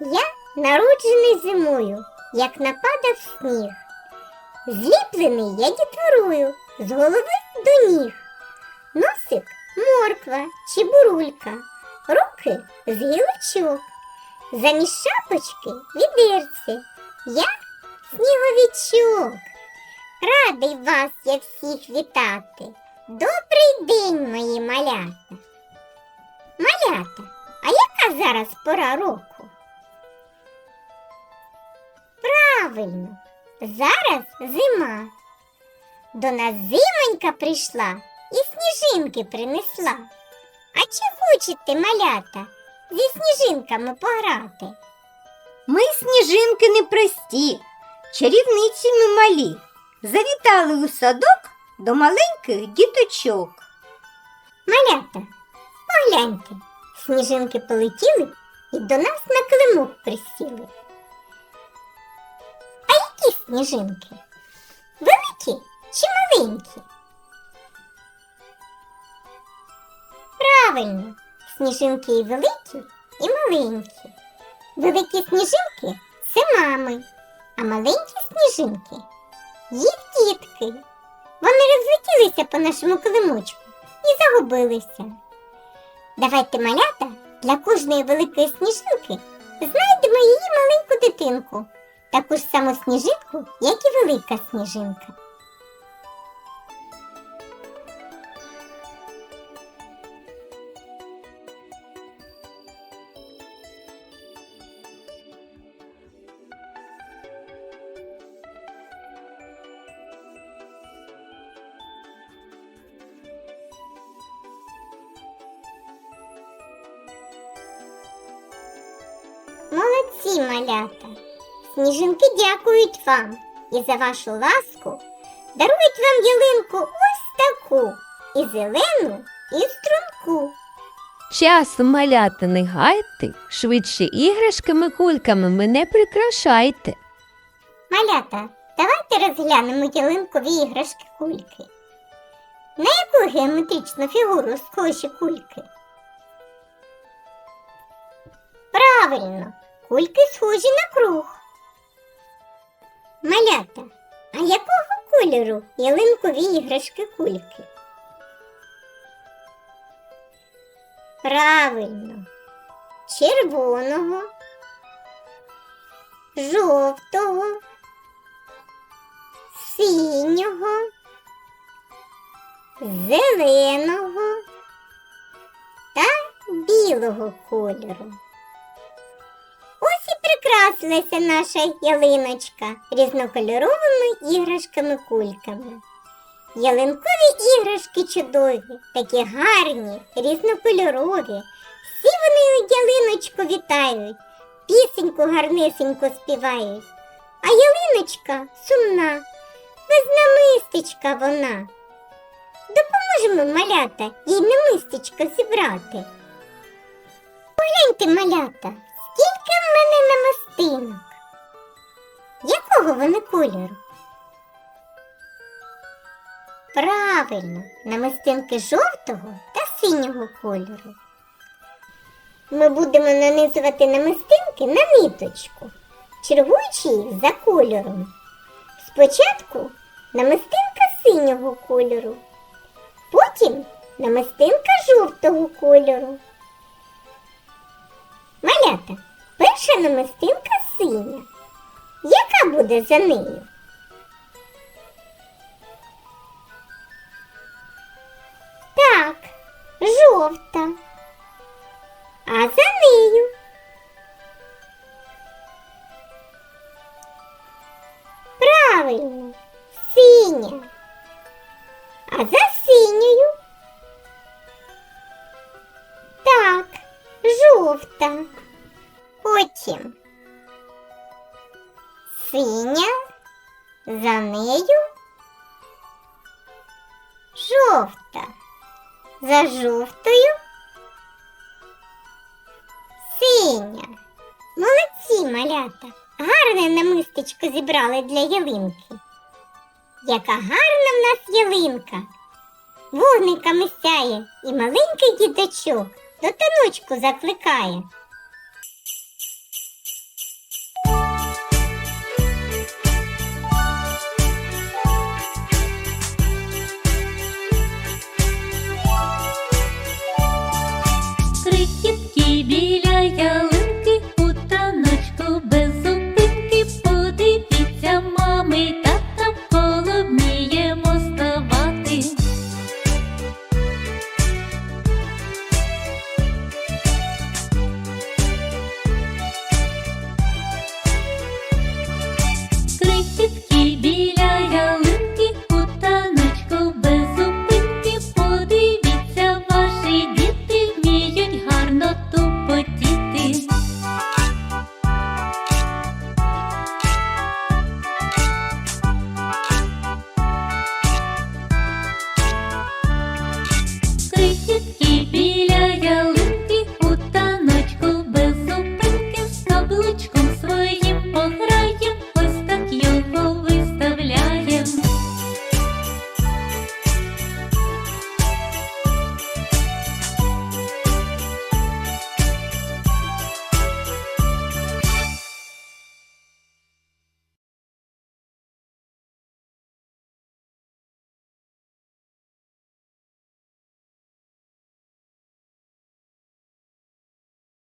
Я народжений зимою, як нападав сніг. Зліплений я дітворою з голови до ніг. Носик морква чи бурулька, руки з гілочок. Замість шапочки відерце, я сніговичок. Радий вас я всіх вітати. Добрий день, мої малята. Малята, а яка зараз пора року? Правильно, зараз зима. До нас зимонька прийшла і сніжинки принесла. А чи хочете, малята, зі сніжинками пограти? Ми сніжинки непрості, чарівниці ми малі. Завітали у садок до маленьких діточок. Малята, погляньте, сніжинки полетіли і до нас на килимок присіли. Сніжинки? Великі чи маленькі? Правильно, сніжинки і великі, і маленькі. Великі сніжинки це мами, а маленькі сніжинки їх дітки. Вони розлетілися по нашому килимочку і загубилися. Давайте малята для кожної великої сніжинки знайдемо її маленьку дитинку, таку ж саму сніжинку, як і велика сніжинка. Молодці, малята! Сніжинки дякують вам і за вашу ласку дарують вам ялинку ось таку і зелену, і струнку. Часу малята не гайте, швидше іграшками кульками мене прикрашайте. Малята, давайте розглянемо ялинкові іграшки кульки. На яку геометричну фігуру схожі кульки? Правильно, кульки схожі на круг. Малята, а якого кольору ялинкові іграшки кульки? Правильно, червоного, жовтого, синього, зеленого та білого кольору. Прикрасилася наша ялиночка різнокольоровими іграшками-кульками. Ялинкові іграшки чудові, такі гарні, різнокольорові. Всі вони ялиночку вітають, пісеньку гарнесенько співають. А ялиночка сумна, без намистечка вона. Допоможемо малята їй намистечко зібрати. Погляньте, малята, намистинок. Якого вони кольору? Правильно, намистинки жовтого та синього кольору. Ми будемо нанизувати намистинки на ниточку, чергуючи їх за кольором. Спочатку намистинка синього кольору, потім намистинка жовтого кольору. Малята, перша намистинка синя. Яка буде за нею? Так, жовта. А за нею? Правильно, синя. А за синьою? Так, жовта. Потім синя, за нею жовта. За жовтою синя. Молодці, малята. Гарне намистечко зібрали для ялинки. Яка гарна в нас ялинка. Вогниками сяє і маленький діточок до таночку закликає.